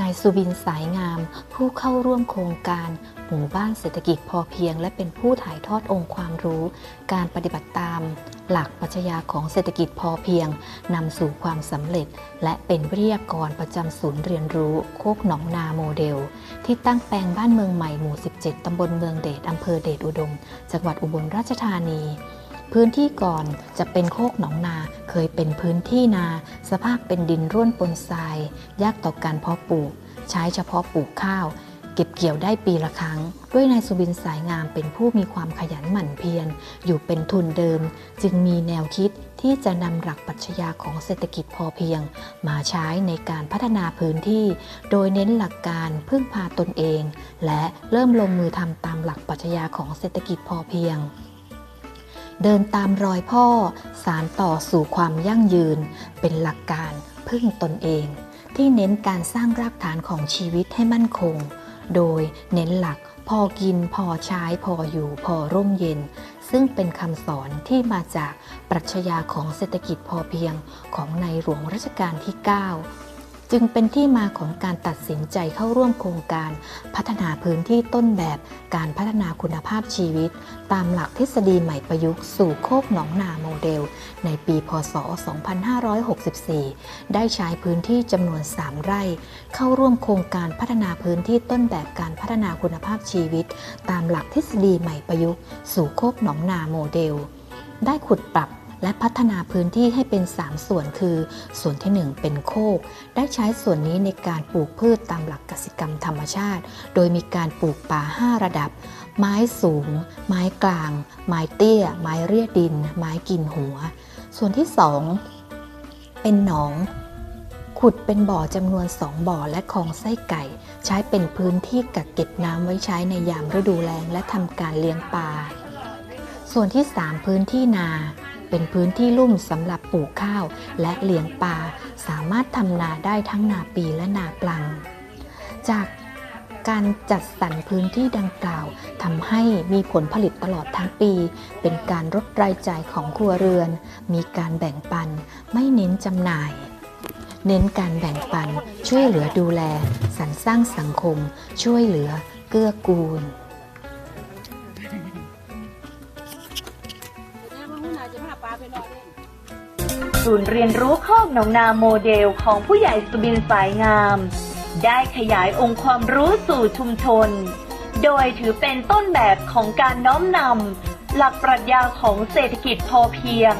นายสุบินสายงาม ผู้เข้าร่วมโครงการหมู่บ้านเศรษฐกิจพอเพียง และเป็นผู้ถ่ายทอดองค์ความรู้ การปฏิบัติตาม หลักปรัชญาของเศรษฐกิจพอเพียงนำสู่ความสำเร็จ และเป็นวิทยากรประจำศูนย์เรียนรู้ โคกหนองนาโมเดล ที่ตั้งแปลงบ้านเมืองใหม่หมู่ 17 ตำบลเมืองเดชอำเภอเดชอุดม จังหวัดอุบลราชธานี พื้นที่ก่อนจะเป็นโคกหนองนาเคยเป็นพื้นที่นา สภาพเป็นดินร่วนปนทราย ยากต่อการเพาะปลูก ใช้เฉพาะปลูกข้าว เก็บเกี่ยวได้ปีละครั้ง ด้วยนายสุบินสายงามเป็นผู้มีความขยันหมั่นเพียร อยู่เป็นทุนเดิม จึงมีแนวคิดที่จะนำหลักปรัชญาของเศรษฐกิจพอเพียง มาใช้ในการพัฒนาพื้นที่ โดยเน้นหลักการพึ่งพาตนเอง และเริ่มลงมือทำตามหลักปรัชญาของเศรษฐกิจพอเพียง เดินตามรอยพ่อ สารต่อสู่ความยั่งยืน เป็นหลักการพึ่งตนเอง ที่เน้นการสร้างรากฐานของชีวิตให้มั่นคง โดยเน้นหลักพอกินพอใช้พออยู่พอร่มเย็น ซึ่งเป็นคำสอนที่มาจากปรัชญาของเศรษฐกิจพอเพียงของในหลวงรัชกาลที่ 9 จึงเป็นที่มาของการตัดสินใจเข้าร่วมโครงการ พัฒนาพื้นที่ต้นแบบการพัฒนาคุณภาพชีวิต ตามหลักทฤษฎีใหม่ประยุกต์สู่โคกหนองนาโมเดล ในปีพศ 2564 ได้ใช้พื้นที่จำนวน 3 ไร่ เข้าร่วมโครงการพัฒนาพื้นที่ต้นแบบการพัฒนาคุณภาพชีวิต ตามหลักทฤษฎีใหม่ประยุกต์ สู่โคกหนองนาโมเดล ได้ขุดปรับ และพัฒนาพื้นที่ให้เป็น 3 ส่วนคือ ส่วนที่ 1 เป็นโคก ได้ใช้ส่วนนี้ในการปลูกพืชตามหลักกสิกรรมธรรมชาติ โดยมีการปลูกป่า 5 ระดับ ไม้สูง ไม้กลาง ไม้เตี้ย ไม้เรียดิน ไม้กินหัว ส่วนที่ 2 เป็นหนองขุดเป็นบ่อจำนวน 2 บ่อและคลองไส้ไก่ ใช้เป็นพื้นที่กักเก็บน้ำไว้ใช้ในยามฤดูแล้งและทำการเลี้ยงปลา ส่วนที่ 3 พื้นที่นา เป็นพื้นที่ลุ่มสำหรับปลูกข้าวและเลี้ยงปลาสามารถทำนาได้ทั้งนาปีและนาปลัง จากการจัดสรรพื้นที่ดังกล่าวทำให้มีผลผลิตตลอดทั้งปี เป็นการลดรายจ่ายของครัวเรือน มีการแบ่งปัน ไม่เน้นจำหน่าย เน้นการแบ่งปัน ช่วยเหลือดูแล สรรสร้างสังคม ช่วยเหลือ เกื้อกูล ศูนย์เรียนรู้คอกหนองนาโมเดลของผู้ใหญ่สุบินสายงาม ได้ขยายองค์ความรู้สู่ชุมชน โดยถือเป็นต้นแบบของการน้อมนำหลักปรัชญาของเศรษฐกิจพอเพียง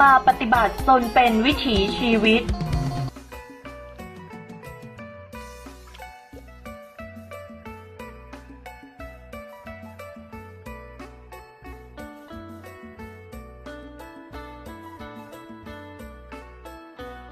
มาปฏิบัติจนเป็นวิถีชีวิต